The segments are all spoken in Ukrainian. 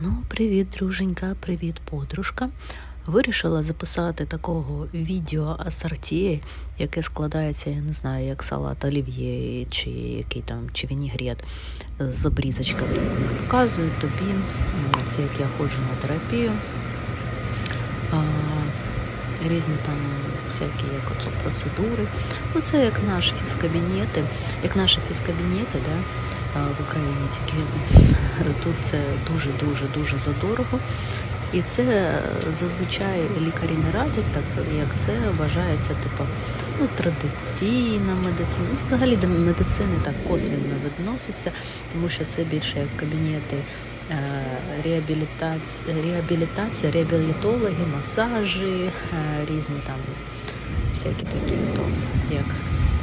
Ну, привіт, друженька, привіт, подружка. Вирішила записати такого відео асорті, яке складається, я не знаю, як салат олів'є чи який там чи вінігрет з обрізочками різних. Показую тобі, це як я ходжу на терапію. А, різні там всякі як оце процедури. Ну, як наші фізкабінети, як наші фізкабінети, да, в Україні тільки тут це дуже-дуже дуже задорого. І це е, зазвичай лікарі не радять, так як це вважається типу, ну, традиційна медицина. Ну, взагалі до медицини так косвенно відноситься, тому що це більше як кабінети е, реабілітація, реабілітація, реабілітологи, масажі, е, різні там всякі такі, то, як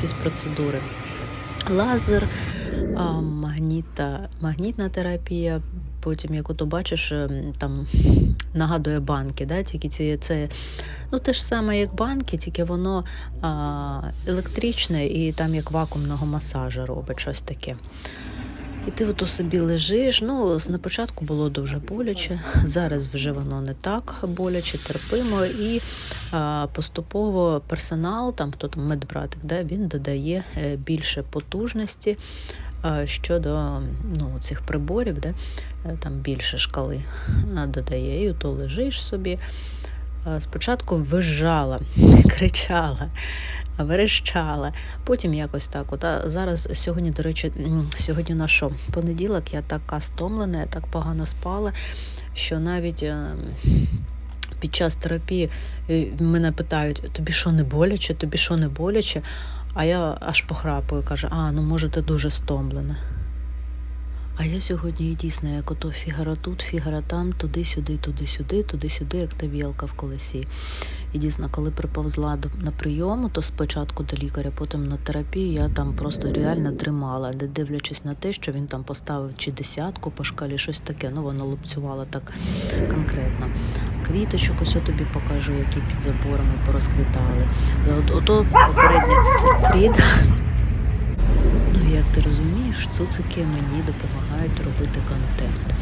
фізпроцедури. Лазер, магніта, магнітна терапія. Потім, як ото бачиш, ем, там нагадує банки, да? тільки ці, це ну, те ж саме, як банки, тільки воно а, електричне і там як вакуумного масажа робить щось таке. І ти ото собі лежиш. Ну, на початку було дуже боляче, зараз вже воно не так боляче, терпимо. І а, поступово персонал, там хто там медбратик, да, він додає е, більше потужності а, щодо ну, цих приборів, да, е, там більше шкали додає. І то лежиш собі. А, Спочатку визжала, кричала, верещала, потім якось так. От, а зараз сьогодні, до речі, сьогодні на що? Понеділок я така стомлена, я так погано спала, що навіть е, під час терапії е, мене питають: тобі що не боляче, тобі що не боляче? А я аж похрапую, каже, а, ну може ти дуже стомлена. А я сьогодні і дійсно, як ото фігара тут, фігара там, туди-сюди, туди-сюди, туди-сюди, як та вілка в колесі. І дійсно, коли приповзла на прийому, то спочатку до лікаря, потім на терапію, я там просто реально тримала, не дивлячись на те, що він там поставив чи десятку по шкалі, щось таке. Ну, воно лупцювало так конкретно. Квіточок ось я тобі покажу, які під заборами порозквітали. От, ото попередня секрет. Ти розумієш, цуцики мені допомагають робити контент.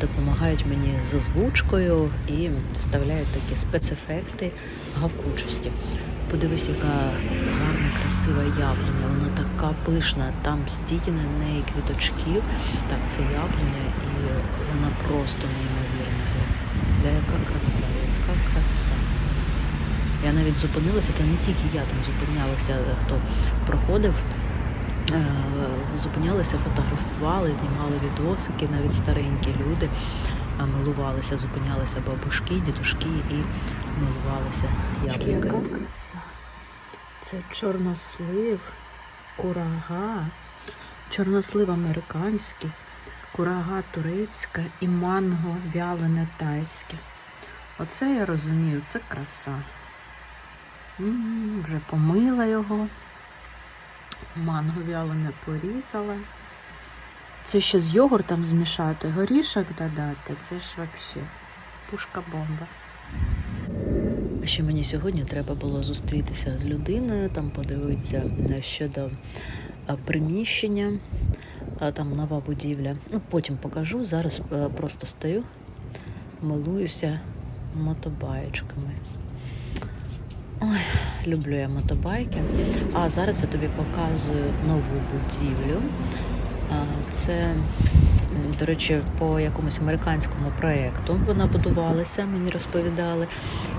Допомагають мені з озвучкою і вставляють такі спецефекти гавкучості. Подивись, яка гарна, красива яблуня. Вона така пишна, там стільки на неї квіточків. Так, це яблуня, і вона просто неймовірна. Бля, яка краса, яка краса. Я навіть зупинилася, та не тільки я там зупинялася, хто проходив. Е, Зупинялися, фотографували, знімали відосики, навіть старенькі люди милувалися, зупинялися бабушки, дідушки і милувалися яблуками. Це чорнослив, курага, чорнослив американський, курага турецька і манго вялене тайське. Оце я розумію, це краса. М, Вже помила його. Манго вялене порізала. Це ще з йогуртом змішати, горішок додати. Це ж взагалі пушка бомба. Ще мені сьогодні треба було зустрітися з людиною, там подивитися е, щодо е, приміщення, а там нова будівля. Ну, потім покажу. Зараз е, просто стою, милуюся мотобаєчками. Ой, люблю я мотобайки. А зараз я тобі показую нову будівлю. Це, до речі, по якомусь американському проєкту вона будувалася, мені розповідали.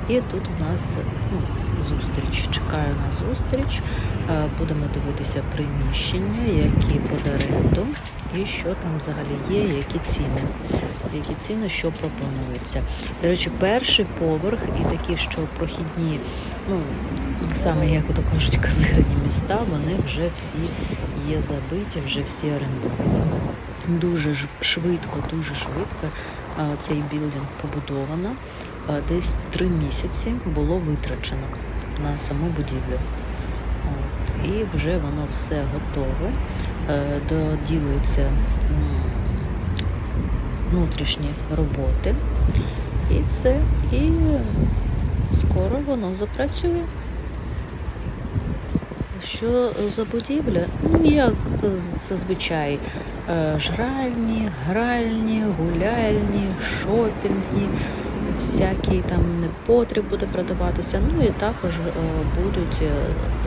І тут у нас ну, зустріч. Чекаю на зустріч. Будемо дивитися приміщення, які під оренду, і що там взагалі є, які ціни. Які ціни, що пропонуються. До речі, перший поверх і такі, що прохідні, ну саме як ото кажуть, казирні міста, вони вже всі є забиті, вже всі орендовані. Дуже швидко, дуже швидко цей білдинг побудовано. Десь три місяці було витрачено на саму будівлю. От. І вже воно все готове. Е, Доділуються внутрішні роботи. І все. І скоро воно запрацює. Що за будівля? Ну, як зазвичай е, жральні, гральні, гуляльні, шопінги, всякий там непотріб буде продаватися. Ну і також е, будуть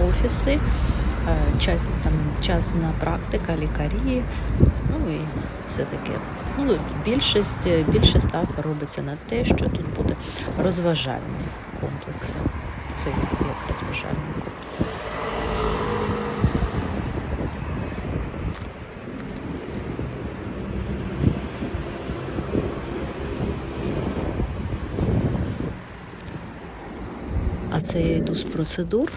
офіси, час, там, частна практика, лікарі, ну і все таке. Ну, більшість, більше ставка робиться на те, що тут буде розважальні комплекси. Це як розважальний комплекс. А це я йду з процедур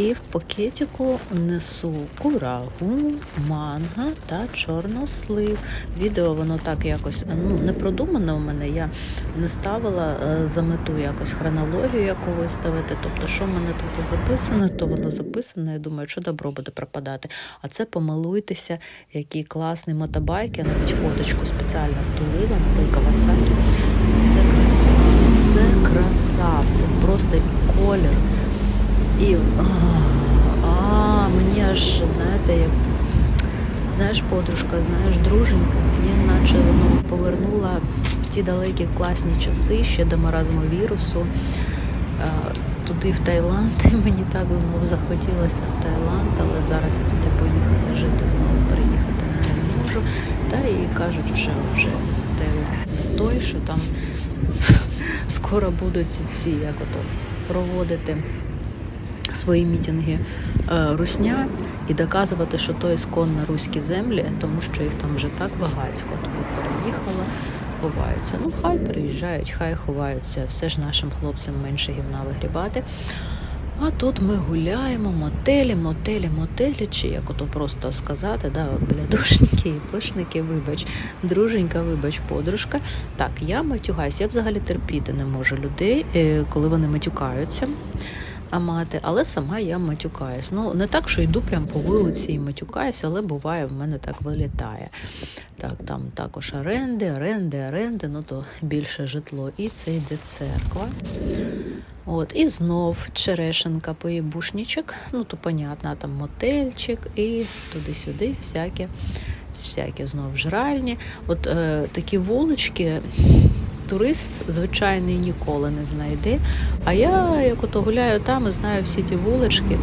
і в пакетику несу курагу, манго та чорнослив. Відео воно так якось ну, не продумане у мене. Я не ставила е, за мету якось хронологію яку виставити. Тобто, що в мене тут записано, то воно записано. Я думаю, що добро буде пропадати. А це помилуйтеся, який класний мотобайк. Я навіть фоточку спеціально втулила на той Кавасакі. Це краса, це краса, це просто і колір. І а, а, мені аж, знаєте, як знаєш, подружка, знаєш, друженька, мені наче воно повернула в ті далекі класні часи ще до маразму вірусу. Туди в Таїланд, і мені так знов захотілося в Таїланд, але зараз я туди поїхати жити, знову переїхати не можу. Та і кажуть, вже вже Таїланд той, що там скоро будуть ці як ото проводити свої мітинги е, русня і доказувати, що то ісконно руські землі, тому що їх там вже так багатько туди переїхало, ховаються. Ну, хай приїжджають, хай ховаються. Все ж нашим хлопцям менше гівна вигрібати. А тут ми гуляємо, мотелі, мотелі, мотелі, чи як ото просто сказати, да, блядушники і пишники, вибач, друженька, вибач, подружка. Так, я матюгаюся, я взагалі терпіти не можу людей, е, коли вони матюкаються. А мати, але сама я матюкаюсь. Ну, не так, що йду прямо по вулиці і матюкаюсь, але буває, в мене так вилітає. Так, там також оренди, оренди, оренди, ну то більше житло. І це йде церква. От, і знов черешенка поїбушнічок, ну то понятно, там мотельчик і туди-сюди, всяке, всяке знов жральні. От е, такі вулички. Турист звичайний ніколи не знайде. А я, як ото гуляю там і знаю всі ті вулички,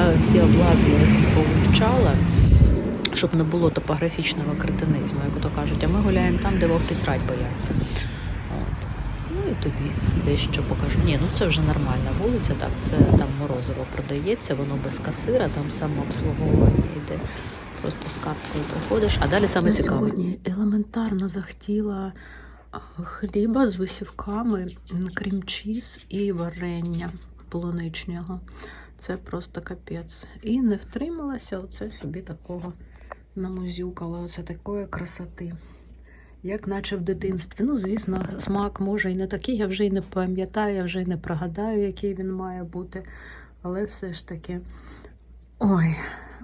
е, всі облазила, всі повивчала, щоб не було топографічного кретинизму, як ото кажуть, а ми гуляємо там, де вовки срать бояться. От. Ну і тобі дещо покажу. Ні, ну це вже нормальна вулиця, так, це там морозиво продається, воно без касира, там самообслуговування йде. Просто з карткою приходиш, а далі саме цікаве. Сьогодні елементарно захотіла хліба з висівками, крім-чіз і варення полуничного. Це просто капець. І не втрималася, оце собі такого намузюкала. Оце такої красоти. Як наче в дитинстві. Ну, звісно, смак може і не такий, я вже й не пам'ятаю, я вже й не пригадаю, який він має бути. Але все ж таки. Ой,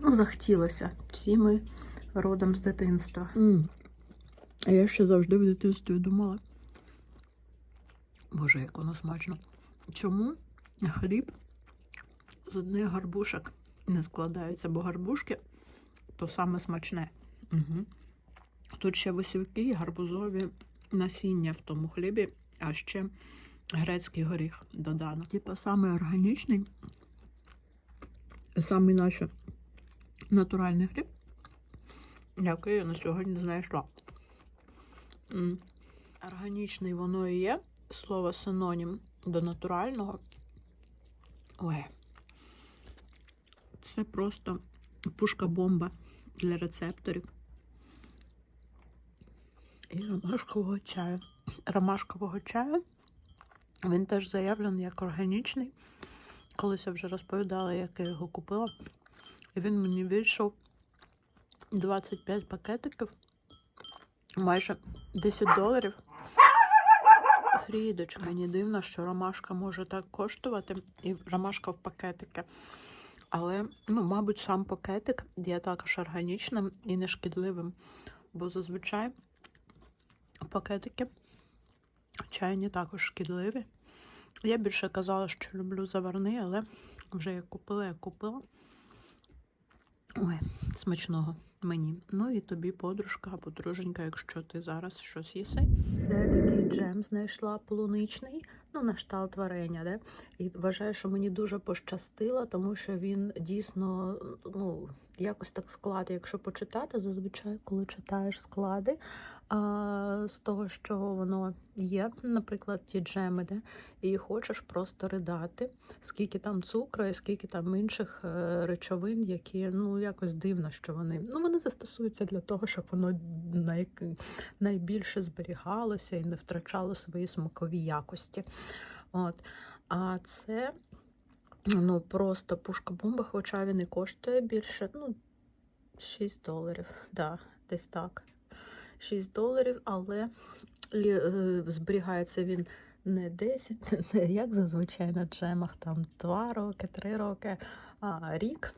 ну захотілося. Всі ми родом з дитинства. А я ще завжди в дитинстві думала. Боже, як воно смачно. Чому хліб з одних гарбушок не складається, бо гарбушки то саме смачне. Угу. Тут ще висівки і гарбузові насіння в тому хлібі, а ще грецький горіх додано. Типа саме органічний, саме наш натуральний хліб, який я на сьогодні знайшла. Органічний воно і є. Слово синонім до натурального. Ой. Це просто пушка-бомба для рецепторів. І ромашкового чаю. Ромашкового чаю. Він теж заявлений як органічний. Колись я вже розповідала, як я його купила. І він мені вийшов 25 пакетиків майже 10 доларів. Фрідочка, мені дивно, що ромашка може так коштувати, і ромашка в пакетики. Але, ну, мабуть, сам пакетик є також органічним і нешкідливим, бо зазвичай пакетики чайні також шкідливі. Я більше казала, що люблю заварний, але вже як купила, як купила. Ой, смачного. Мені. Ну і тобі подружка або друженька, якщо ти зараз щось їси. Де такий джем знайшла полуничний, ну на шталт варення, де? І вважаю, що мені дуже пощастило, тому що він дійсно ну, якось так склад. Якщо почитати, зазвичай, коли читаєш склади а, з того, що воно є, наприклад, ті джеми, де, і хочеш просто ридати, скільки там цукру і скільки там інших е, речовин, які ну якось дивно, що вони ну вони застосуються для того, щоб воно най, найбільше зберігалося і не втрачало свої смакові якості. От. А це ну, просто пушка-бомба, хоча він і коштує більше, ну, 6 доларів. Да, десь так. 6 доларів, але і, е, зберігається він не 10, не як зазвичай на джемах, там 2 роки, 3 роки, а рік.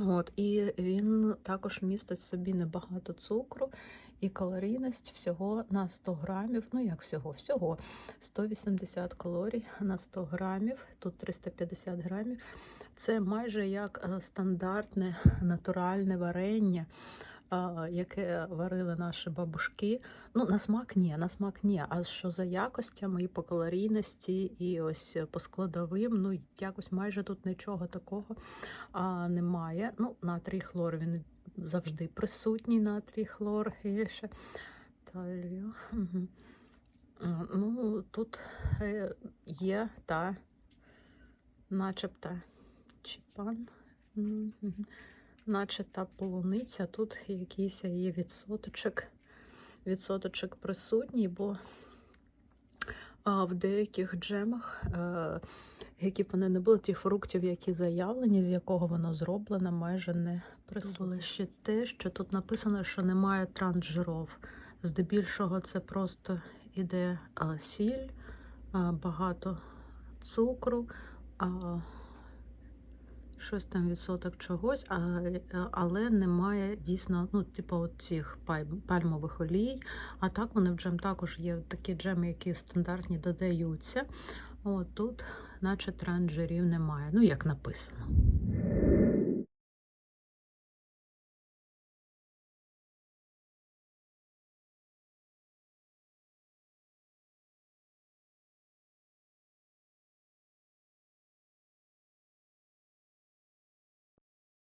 От, і він також містить в собі небагато цукру і калорійність всього на 100 грамів. Ну як всього, всього 180 калорій на 100 грамів, тут 350 грамів. Це майже як е, стандартне натуральне варення, яке варили наші бабушки. Ну, на смак ні, на смак ні. А що за якостями і по калорійності, і ось по складовим, ну якось майже тут нічого такого а, немає. Ну, натрій хлор він завжди присутній, натрій хлор ще. Угу. Ну, тут е, є та начебто чіпан. Наче та полуниця, тут якийсь є відсоточок, відсоточок присутній, бо а, в деяких джемах, е, які б вони не були, ті фруктів, які заявлені, з якого воно зроблено, майже не присутні. Ще те, що тут написано, що немає трансжиров. Здебільшого це просто іде сіль, багато цукру. Щось там відсоток чогось, а, е, але немає дійсно, ну, типу, цих пальмових олій. А так вони в джем також є такі джеми, які стандартні додаються. От тут, наче транжирів немає. Ну, як написано.